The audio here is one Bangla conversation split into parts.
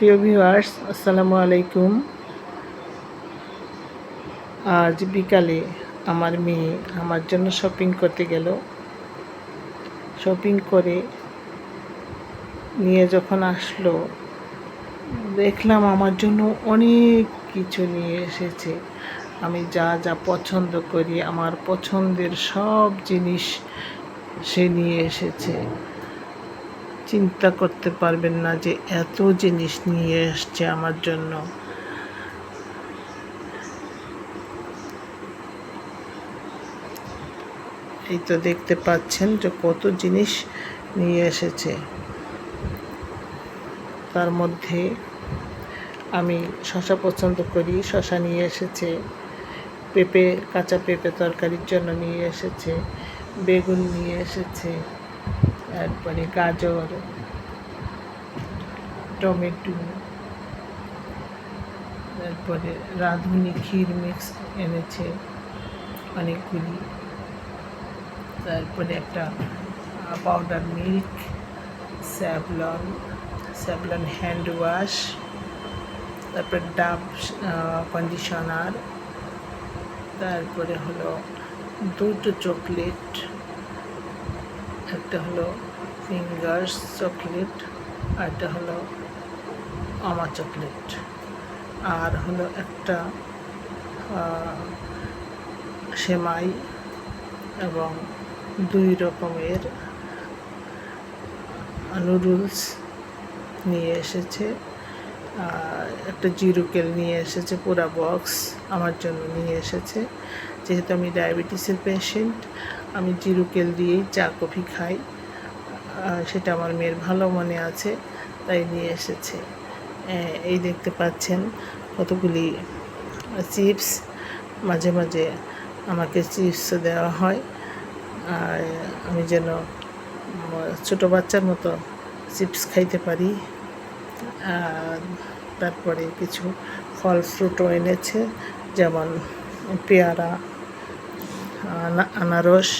প্রিয় ভিউয়ার্স, আসসালামু আলাইকুম। আজ বিকালে আমার মেয়ে আমার জন্য শপিং করতে গেল। শপিং করে নিয়ে যখন আসলো, দেখলাম আমার জন্য অনেক কিছু নিয়ে এসেছে। আমি যা যা পছন্দ করি, আমার পছন্দের সব জিনিস সে নিয়ে এসেছে। চিন্তা করতে পারবেন না যে এত জিনিস নিয়ে এসছে আমার জন্য। এই তো দেখতে পাচ্ছেন যে কত জিনিস নিয়ে এসেছে। তার মধ্যে আমি শশা পছন্দ করি, শশা নিয়ে এসেছে, পেঁপে, কাঁচা পেঁপে তরকারির জন্য নিয়ে এসেছে, বেগুন নিয়ে এসেছে। তারপরে গাজর, টমেটো, তারপরে রাঁধুনি ক্ষীর মিক্স এনেছে অনেকগুলি। তারপরে একটা powder milk Savlon Savlon hand wash তারপরে ডাব কন্ডিশনার তারপরে হলো দুটো চকলেট একটা হলো ফিঙ্গার্স চকলেট আর একটা হলো আমা চকলেট আর হলো একটা সেমাই এবং দুই রকমের নুডলস নিয়ে এসেছে। একটা জিরুকেল নিয়ে এসেছে, পুরা বক্স আমার জন্য নিয়ে এসেছে। যেহেতু আমি ডায়াবেটিসের পেশেন্ট আমি জিরুকেল দিয়েই চা কফি খাই। সেটা আমার মেয়ের ভালো মনে আছে, তাই নিয়ে এসেছে। এই দেখতে পাচ্ছেন কতগুলি চিপস। মাঝে মাঝে আমাকে চিপস দেওয়া হয়। আর আমি যেন ছোটো বাচ্চার মতো চিপস খাইতে পারি। তারপরে কিছু ফল ফ্রুটও এনেছে, যেমন পেয়ারা আনারস,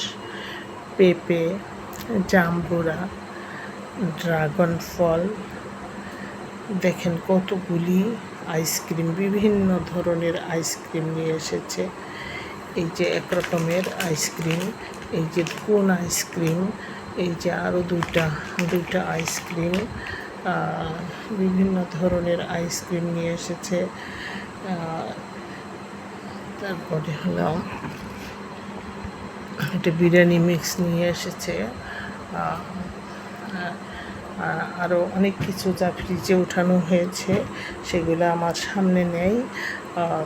পেঁপে, জাম্বুরা, ড্রাগন ফল, দেখেন কতগুলি আইসক্রিম, বিভিন্ন ধরনের আইসক্রিম নিয়ে এসেছে। এই যে এক রকমের আইসক্রিম, এই যে কোন আইসক্রিম, এই যে আরও দুইটা দুইটা আইসক্রিম বিভিন্ন ধরনের আইসক্রিম নিয়ে এসেছে। তারপরে হলো একটা বিরিয়ানি মিক্স নিয়ে এসেছে। আরও অনেক কিছু যা ফ্রিজে উঠানো হয়েছে, সেগুলো আমার সামনে নেই।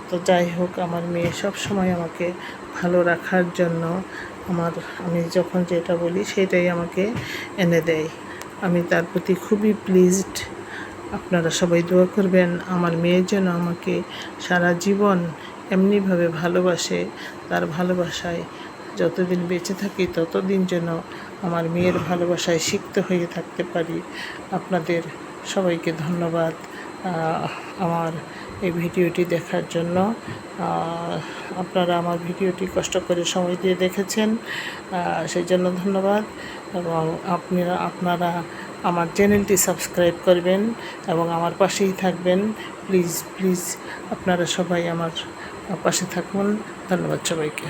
তো যাই হোক, আমার মেয়ে সব সময় আমাকে ভালো রাখার জন্য আমার, আমি যখন যেটা বলি সেটাই আমাকে এনে দেয়। আমি তার প্রতি খুবই প্লিজড আপনারা সবাই দোয়া করবেন, আমার মেয়ের জন্য আমাকে সারা জীবন এমনিভাবে ভালোবাসে, তার ভালোবাসায় যতদিন বেঁচে থাকি, ততদিন যেন আমার মেয়ের ভালোবাসায় সিক্ত হয়ে থাকতে পারি। আপনাদের সবাইকে ধন্যবাদ আমার এই ভিডিওটি দেখার জন্য। আপনারা আমার ভিডিওটি কষ্ট করে সময় দিয়ে দেখেছেন সেই জন্য ধন্যবাদ। এবং আপনারা আপনারা আমার চ্যানেলটি সাবস্ক্রাইব করবেন এবং আমার পাশেই থাকবেন। প্লিজ প্লিজ আপনারা সবাই আমার পাশে থাকুন। ধন্যবাদ সবাইকে।